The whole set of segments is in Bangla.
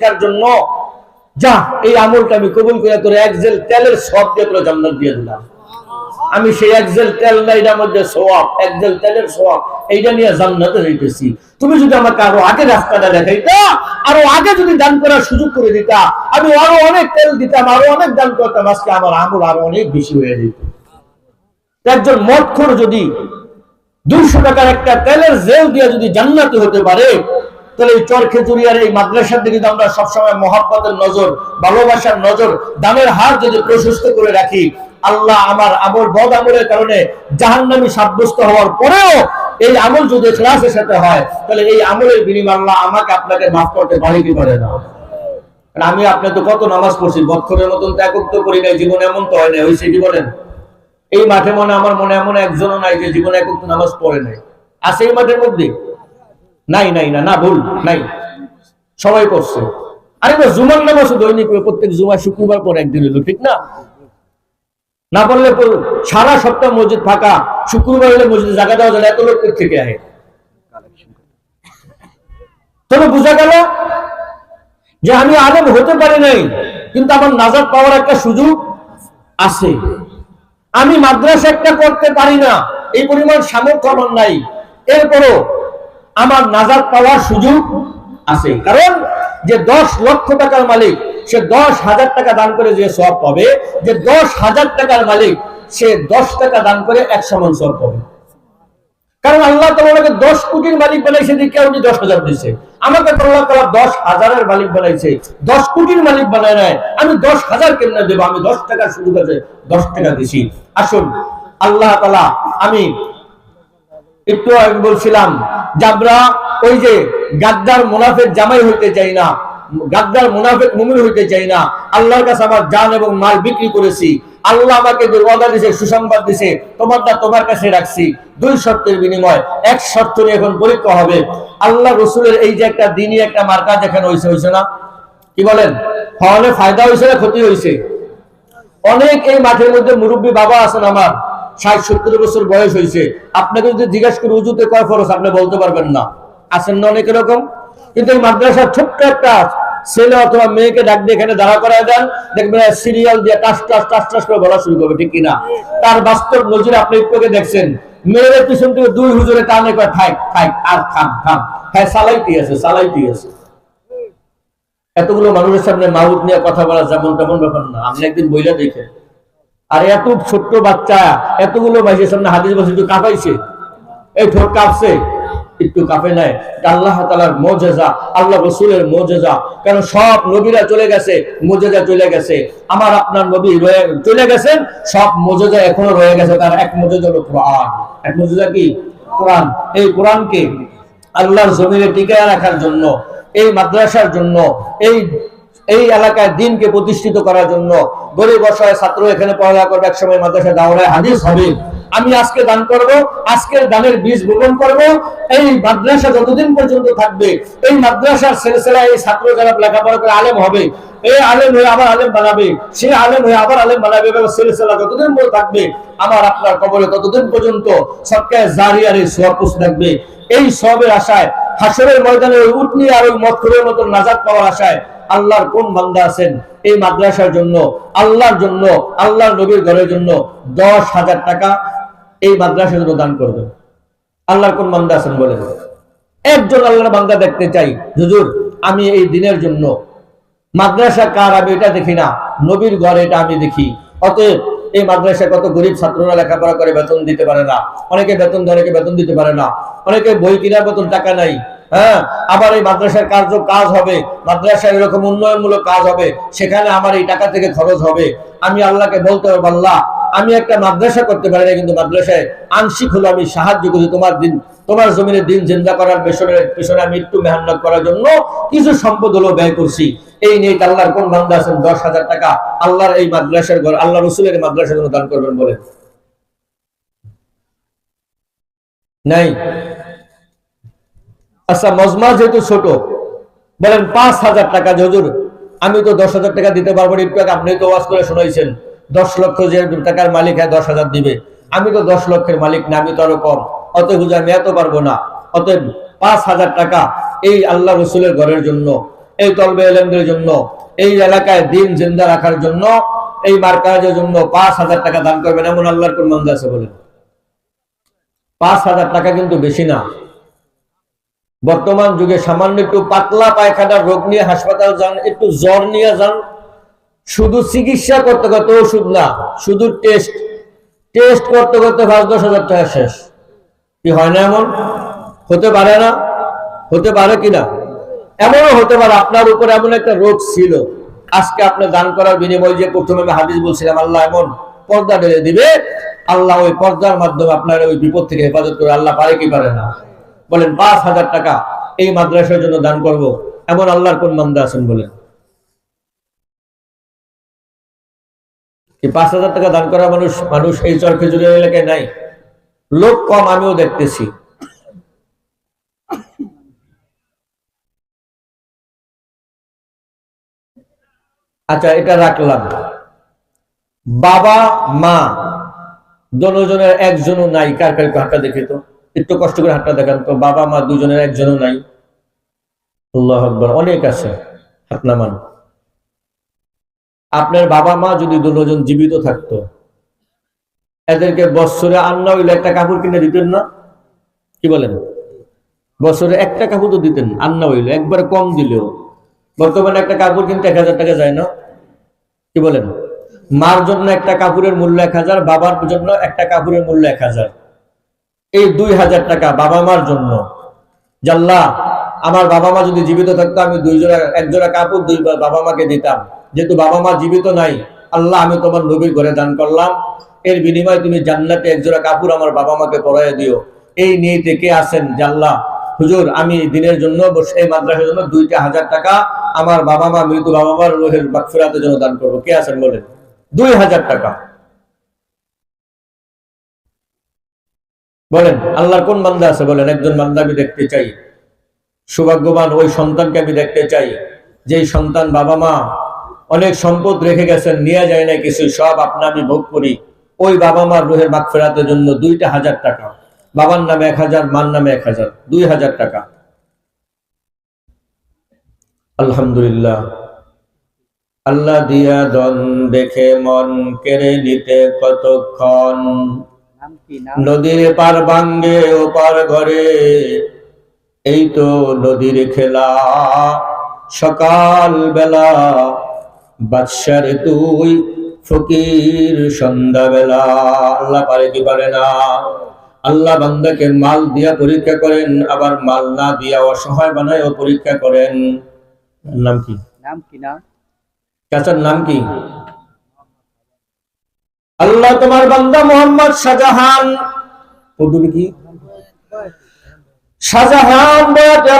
শিক্ষার জন্য। যা, এই আমলটা আমি কবুল করে তোর এক জেল তেলের সব দিয়ে তোর জান্নাত দিয়ে দিলাম। আমি সেই এক জেল তেল না, এটার মধ্যে সোয়াব এক জেল তেলের সোয়াব এইটা নিয়ে জান্নাতে যাইতেছি। তুমি যদি আমাকে আরও আগে রাস্তাটা দেখাইতা, আরও আগে যদি দান করার সুযোগ করে দিতা, আমি আরও অনেক তেল দিতাম, আরও অনেক দান করতাম, আজকে আমার আমল আরও অনেক বেশি হয়ে যেত। একজন মদখোর যদি দুইশো টাকার একটা তেলের জেল দিয়ে যদি জান্নাতি হতে পারে তাহলে এই চর খেজুরিয়ার এই মাদ্রাসার দিকে আমরা সবসময় মহাব্বতের নজর, ভালোবাসার নজর, দামের হার যদি প্রশস্ত করে রাখি, আল্লাহ আমার আমল বদ আমলের কারণে জাহান্নামি সাব্যস্ত হওয়ার পরেও এই আমল যদি ক্লাসের সাথে হয়, তাহলে এই আমলের বিনিময় আল্লাহ আমাকে আপনাকে মাফ করতে পারে কি পারে না আমি আপনি তো কত নামাজ পড়ছি বৎখরের মতন তো করি নাই, জীবন এমন তো হয় না হয়েছে কি বলেন? এই মাঠে মনে আমার মনে এমন একজনও নাই যে জীবনে একক নামাজ পড়ে নাই। আছে এই মাঠের মধ্যে? নাই নাই, না না, ভুল, নাই। সবাই পড়ছে আরে না জুমার নামাজ দৈনিক প্রত্যেক জুমা শুক্রবার পর একদিন হলো ঠিক না? না পারলে সারা সপ্তাহ মসজিদ ফাঁকা, শুক্রবার হলে মসজিদে জায়গা দেওয়া যায় এত লোক থেকে আহে তবে বোঝা গেল যে আমি আলেম হতে পারি নাই, কিন্তু আমার নাজার পাওয়ার একটা সুযোগ আছে। আমি মাদ্রাসা একটা করতে পারি না, এই পরিমাণ সামর্থ্য আমার নাই। এরপরও আমার নাজাদ পাওয়ার সুযোগ আছে। কারণ যে দশ লক্ষ টাকার মালিক, সে দশ হাজার টাকা দান করে যে সব পাবে, যে দশ হাজার টাকার মালিক, সে দশ টাকা দান করে এক সমান সব পাবে। কারণ আল্লাহ তোমাকে দশ কোটির মালিক বানাইছে দিকে উনি দশ হাজার দিছে। আমাকে আল্লাহ তালা দশ হাজারের মালিক বানাইছে। দশ কোটির মালিক বানায় নাই। আমি দশ হাজার কেমনে দেবো? আমি দশ টাকার সুযোগ আছে, দশ টাকা দিছি। আসুন, আল্লাহ তালা আমি একটু আগে বলছিলাম, জাবরা, ওই যে গাদ্দার মুনাফের জামাই হইতে চাই না, গাদ্দার মুনাফেক মুমিন হইতে চাই না, আল্লাহর কাছে আমার জান এবং মাল বিক্রি করেছি, আল্লাহ আমাকে দুর্বদা দিছে, সুসংবাদ দিছে, তোমারটা তোমার কাছে রাখছি, দুই শর্তের বিনিময়, এক শর্ত নিয়ে এখন পরীক্ষা হবে, আল্লাহ রসুলের এই যে একটা দিনই একটা মার্কা দেখানো হয়েছে হয়েছে না? কি বলেন? হলে ফায়দা হয়েছে না ক্ষতি হয়েছে অনেক এই মাঠের মধ্যে মুরব্বী বাবা আছেন আমার ষাট, সত্তর বছর বয়স হয়েছে। আপনাকে যদি জিজ্ঞাসা করে উজুতে কয় ফরস আপনি বলতে পারবেন না। আছেন না অনেক এরকম? কিন্তু এই মাদ্রাসার ছোট্ট একটা ছেলে অথবা মেয়েকে ডাক দিয়ে এখানে দাঁড়া করায় দেন। দেখবেন সিরিয়াল দিয়ে টাস টাস টাস টাস করে বলা শুরু করবে, ঠিক কিনা? তার বাস্তব নজরে আপনি একটু আগে দেখছেন। মেয়েদের পিছন থেকে দুই হুজুরে টানে কয়, থাক থাক, আর থাম থাম। হ্যাঁ সালাইতে আছে সালাইতে আছে। এতগুলো মানুষের সামনে মাহুদ নিয়ে কথা বলা যেমন তেমন ব্যাপার না। আপনি একদিন বইলা দেখেন। আর এত ছোট্ট বাচ্চা, এতগুলো মাইসের সামনে হাদিস বসে একটু কাঁপাইছে। এই ঠোঁট কাঁপছে, একটু কাঁপে নাই। আল্লাহ তালার মোজেজা, আল্লাহ রসুলের মোজেজা। কেন সব নবীরা চলে গেছে, মোজেজা চলে গেছে। আমার, আপনার নবী রয়ে, চলে গেছেন, সব মোজেজা এখনও রয়ে গেছে। তার এক মোজেজা হলো কোরআন। এক মোজেজা কি? কোরআন। এই কোরআনকে আল্লাহর জমিনে টিকায় রাখার জন্য, এই মাদ্রাসার জন্য, এই এই এলাকায় দিনকে প্রতিষ্ঠিত করার জন্য গরিব অসহায় ছাত্র এখানে পড়ালেখা করবে, এক সময় মাদ্রাসা দাওরায় হাদিস হবে। আমি আজকে দান করব, আজকের দানের বীজ বপন করব, এই মাদ্রাসা যতদিন পর্যন্ত থাকবে, এই মাদ্রাসার সিলসিলা এই ছাত্র যারা লেখাপড়া করে আলেম হবে, এই আলেম হয়ে আবার আলেম বানাবে, সে আলেম হয়ে আবার আলেম বানাবে এবং সিলসিলা যতদিন পর্যন্ত থাকবে, আমার আপনার কবরে ততদিন পর্যন্ত সবকে জারিয়ার এই সব থাকবে। এই সবের আশায় হাসরের ময়দানে উটনি আর ওই মতো নাজাদ পাওয়ার আশায় আল্লাহর কোন বান্দা আছেন এই মাদ্রাসার জন্য, আল্লাহর জন্য, আল্লাহর নবীর ঘরের জন্য দশ হাজার টাকা এই মাদ্রাসার জন্য দান করবেন। আল্লাহর কোন বান্দা আছেন বলে একজন আল্লাহর বান্দা দেখতে চাই, হুজুর, আমি এই দিনের জন্য মাদ্রাসা কার, আমি এটা দেখি না, নবীর ঘরে এটা আমি দেখি। অতএব এই মাদ্রাসায় কত গরিব ছাত্ররা লেখাপড়া করে, বেতন দিতে পারে না। অনেকে বেতন ধরে বেতন দিতে পারে না। অনেকে বই কেনার মতন টাকা নাই। হ্যাঁ আবার এই মাদ্রাসার কার্য কাজ হবে, মাদ্রাসায় এরকম উন্নয়নমূলক কাজ হবে, সেখানে আমার এই টাকা থেকে খরচ হবে। আমি আল্লাহকে বলতে হবে আল্লাহ, আমি একটা মাদ্রাসা করতে পারি না, কিন্তু মাদ্রাসায় আংশিক হলো আমি সাহায্য করি তোমার দিন, তোমার জমিনের দিন জিন্দা করার পেছনে পেছনে আমি একটু মেহনত করার জন্য কিছু সম্পদ হলো ব্যয় করছি। এই নিয়ে আল্লাহর কোন বান্দা আছেন? দশ হাজার টাকা আল্লাহর এই মাদ্রাসার ঘর আল্লাহ রসুলের মাদ্রাসার জন্য দান করবেন বলে। নাই? আচ্ছা মজমা যেহেতু ছোট, বলেন পাঁচ হাজার টাকা হুজুর, আমি তো দশ হাজার টাকা দিতে পারব একটু আগে আপনি তো ওয়াজ করে শোনাইছেন। দশ লক্ষ যে টাকার মালিক হয়, দশ হাজার দিবে। আমি তো দশ লক্ষের মালিক না, আমি তো আরও কম। অতএব হুজুর, আমি এত পারব না। অতএব পাঁচ হাজার টাকা এই আল্লাহ রসুলের ঘরের জন্য, এই তলবে এলেমদের জন্য, এই এলাকায় দিন জিন্দা রাখার জন্য, এই মার্কাজের জন্য পাঁচ হাজার টাকা দান করবেন, এমন আল্লাহর কোন মন্দ আছে বলেন? পাঁচ হাজার টাকা কিন্তু বেশি না। বর্তমান যুগে সামান্য একটু পাতলা পায়খানার রোগ নিয়ে হাসপাতাল যান, একটু জ্বর নিয়ে যান। শুধু চিকিৎসা করতে করতে ওষুধ না, শুধু টেস্ট টেস্ট করতে করতে পাঁচ, দশ হাজার টাকা শেষ। কি হয় না এমন? হতে পারে না? হতে পারে কিনা এমনও হতে পারে, আপনার উপরে এমন একটা রোগ ছিল। আজকে আপনি দান করার বিনিময়ে যে প্রথমে আমি হাদিস বলছিলাম, আল্লাহ এমন পর্দা ঢেলে দিবে। আল্লাহ ওই পর্দার মাধ্যমে আপনার ওই বিপদ থেকে হেফাজত করে, আল্লাহ পারে কি পারে না? বলেন, পাঁচ হাজার টাকা এই মাদ্রাসার জন্য দান করব। এমন আল্লাহর কোন মান্দা আছেন বলেন? পাঁচ হাজার টাকা দান করা মানুষ মানুষ এই চর খেজুরের এলাকায় নাই? লোক কম, আমিও দেখতেছি। আচ্ছা এটা রাখলাম। বাবা, মা দুজনের একজনও নাই। কার কার একটু দেখে তো। একটু কষ্ট করে হাতটা দেখান তো, বাবা মা দুজনের, একজনও নাই। আল্লাহ আকবর, অনেক আছে হাত নামান। আপনার বাবা মা যদি দুজন জীবিত থাকতো, এদেরকে বৎসরে আন্না হইলে একটা কাপড় কিনে দিতেন না? কি বলেন? বছরে একটা কাপড় তো দিতেন আন্না হইলে একবার কম দিলেও। বর্তমানে একটা কাপড় কিনতে এক হাজার টাকা যায় না? কি বলেন? মার জন্য একটা কাপড়ের মূল্য এক হাজার, বাবার জন্য একটা কাপড়ের মূল্য এক হাজার। এই দুই হাজার টাকা বাবা মার জন্য। জাল্লা আমার বাবা মা যদি জীবিত থাকতো, আমি দুই জোড়া, এক জোড়া কাপড় দুই বাবা মাকে দিতাম। যেহেতু বাবা মা জীবিত নাই, আল্লাহ, আমি তোমার নবীর ঘরে দান করলাম। এর বিনিময়ে তুমি জান্নাতে এক জোড়া কাপড় আমার বাবা মাকে পরাইয়া দিও। এই নিয়ে কে আছেন? জাল্লা হুজুর, আমি দিনের জন্য এই মাদ্রাসার জন্য দুইটা হাজার টাকা আমার বাবা মা, মৃত বাবা মার রোহের বাকফিরাতের জন্য দান করব। কে আছেন বলেন? দুই হাজার টাকা। বলেন, আল্লাহর কোন বান্দা আছে? বলেন, একজন বান্দা আমি দেখতে চাই। সৌভাগ্যবান ওই সন্তানকে আমি দেখতে চাই। যে সন্তান বাবা মা অনেক সম্পদ রেখে গেছেন, নিয়ে যায় না কিছু, সব আপনা আমি ভোগ করি। ওই বাবা মার রোহের বাক ফেরাতের জন্য দুইটা হাজার টাকা। বাবার নামে এক হাজার, মার নামে এক হাজার, দুই হাজার টাকা। আলহামদুলিল্লাহ। আল্লাহ দিয়া দন দেখে মন কেড়ে নিতে কতক্ষণ? নদীর পার বাঙ্গে ও পার ঘরে এই তো নদীর খেলা। সকাল বেলা বাদশার তুই ফকির সন্ধ্যা বেলা আল্লাহ পারে কি পারে না। আল্লাহ বান্দাকে মাল দিয়া পরীক্ষা করেন আবার মাল না দিয়া অসহায় বানায় পরীক্ষা করেন। নাম কি? নাম কি না? চাচার নাম কি? আল্লাহ তোমার বান্দা মোহাম্মদ শাহজাহান। পদবি কি? শাহজাহান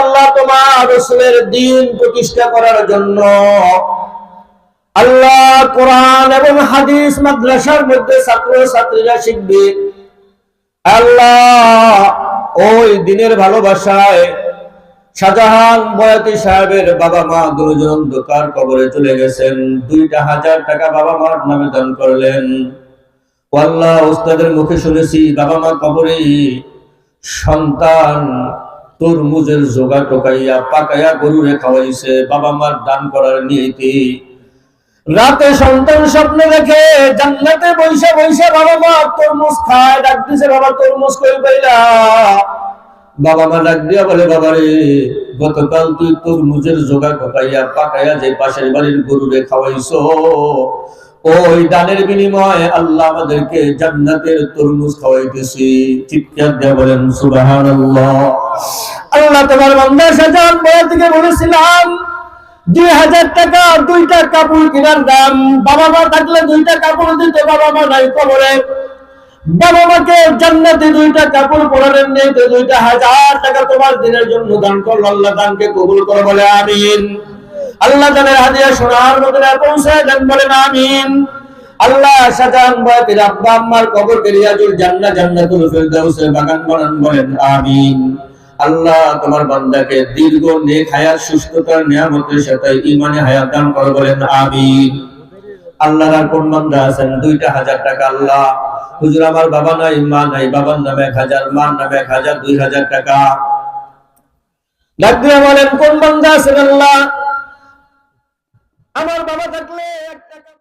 আল্লাহ তোমার রসুলের দিন প্রতিষ্ঠা করার জন্য আল্লাহ কোরআন এবং হাদিস মাদ্রাসার মধ্যে ছাত্র ছাত্রীরা শিখবে। আল্লাহ ওই দিনের ভালোবাসায় শাহজাহান বয়াতি সাহেবের বাবা মা দুজন দোকান কবরে চলে গেছেন। দুইটা হাজার টাকা বাবা মার নামে দান করলেন। আল্লাহ, ওস্তাদের মুখে শুনেছি, বাবা মা কবরে, সন্তান তরমুজের জোগা টোকাইয়া, পাকাইয়া বাবা মার দান করার রাতে সন্তান স্বপ্নে দেখে, জান্নাতে বৈশা বৈশা বাবা মা তরমুজ খায়, ডাক দিছে, বাবা, তরমুজ কই পাইলা? বাবা মা ডাক দিয়া বলে, বাবা রে, গতকাল তুই তরমুজের জোগা টোকাইয়া, পাকাইয়া যে পাশের বাড়ির গরুরে খাওয়াইছো ওই দানের বিনিময়ে আল্লাহ আমাদেরকে জান্নাতের তরমুজ খাওয়াইতেছি। চিৎকার দিয়ে বলেন? সুবহানাল্লাহ। আল্লাহ তোমার বান্দা সাজান বয়া থেকে বলেছিলাম, দুই হাজার টাকা দুইটা কাপড় কেনার দাম। বাবা মা থাকলে দুইটা কাপড় দিত, বাবা মা নাই কবরে। বাবা মাকে জান্নাতে দুইটা কাপড় পরালেন নেই, তো দুইটা হাজার টাকা তোমার দিনের জন্য দান করল, আল্লাহ দানকে কবুল করে বলে, আমিন। আল্লাহ তাদের হাদিয়া সোনার মধ্যে পৌঁছায় দেন বলেন, আমিন। আল্লাহ আব্বা আম্মার জান্না বাগান বলেন, আমিন। আল্লাহ তোমার বান্দাকে দীর্ঘ নেক হায়াত, সুস্থতার নিয়ামতের সাথে ইমানে হায়াত দান করে বলেন, আমিন। আল্লাহর আর কোন বান্দা আছেন? দুইটা হাজার টাকা আল্লাহ। হুজুর, আমার বাবা নাই, মা নাই, বাবার নামে এক হাজার, মার নামে এক হাজার, দুই হাজার টাকা। বলেন, কোন বান্দা আছেন আল্লাহ? আমার বাবা থাকলে